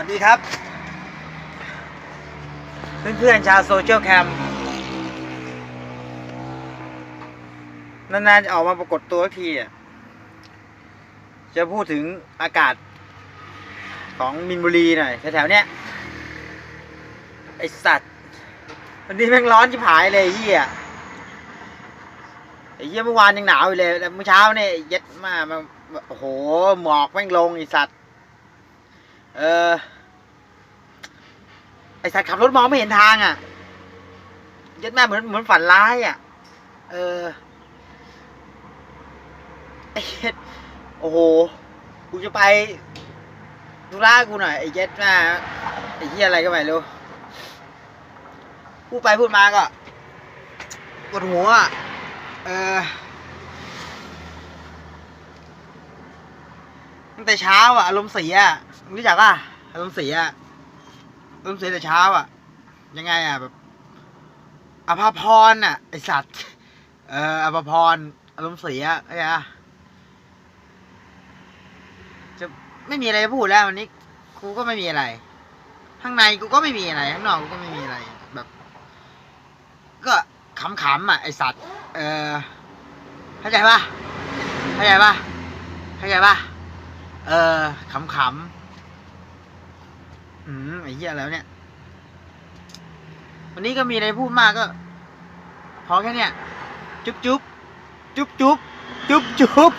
วัสดีครับ เพื่อนๆชาวโซเชียลแคมนานๆจะออกมาปรากฏตัวทีอะจะพูดถึงอากาศของมินบุรีหน่อยแถวๆเนี้ยไอสัตว์ วันนี้แม่งร้อนชิบหายเลยเฮียไอ้เฮียเมื่อวานยังหนาวอยู่เลยแต่เมื่อเช้าเนี่ยเย็ดมากมันโอ้โหหมอกแม่งลงไอสัตว์ เออ ไอสัตว์ขับรถมองไม่เห็นทางอะเย็ดแม่เหมือนเหมือนฝันร้ายอะ เออ ไอ้เย็ดโอ้โห กูจะไปธุระกูหน่อยไอ้เย็ดแม่ไอ้เฮียอะไรก็ไม่รู้พูดไปพูดมาก็ปวดหัวอะเออ ตั้งแต่เช้าอะอารมณ์เสียรู้จักป่ะอารมณ์เสียอารมณ์เสียแต่เช้าอะ ยังไงอะแบบอภาพรอะไอสัตว์เอออภาพรอารมณ์เสียไอ้อะจะไม่มีอะไรจะพูดแล้ววันนี้กูก็ไม่มีอะไร ข้างในกูก็ไม่มีอะไรข้างนอกกูก็ไม่มีอะไรแบบ ก็ขำๆอะไอสัตว์ เออเข้าใจปะเข้าใจปะเข้าใจปะ เออขำๆอืมไอ้เหี้ยแล้วเนี่ย วันนี้ก็มีอะไรพูดมากก็ พอแค่เนี้ยจุ๊บจุ๊บจุ๊บจุ๊บจุ๊บจุ๊บ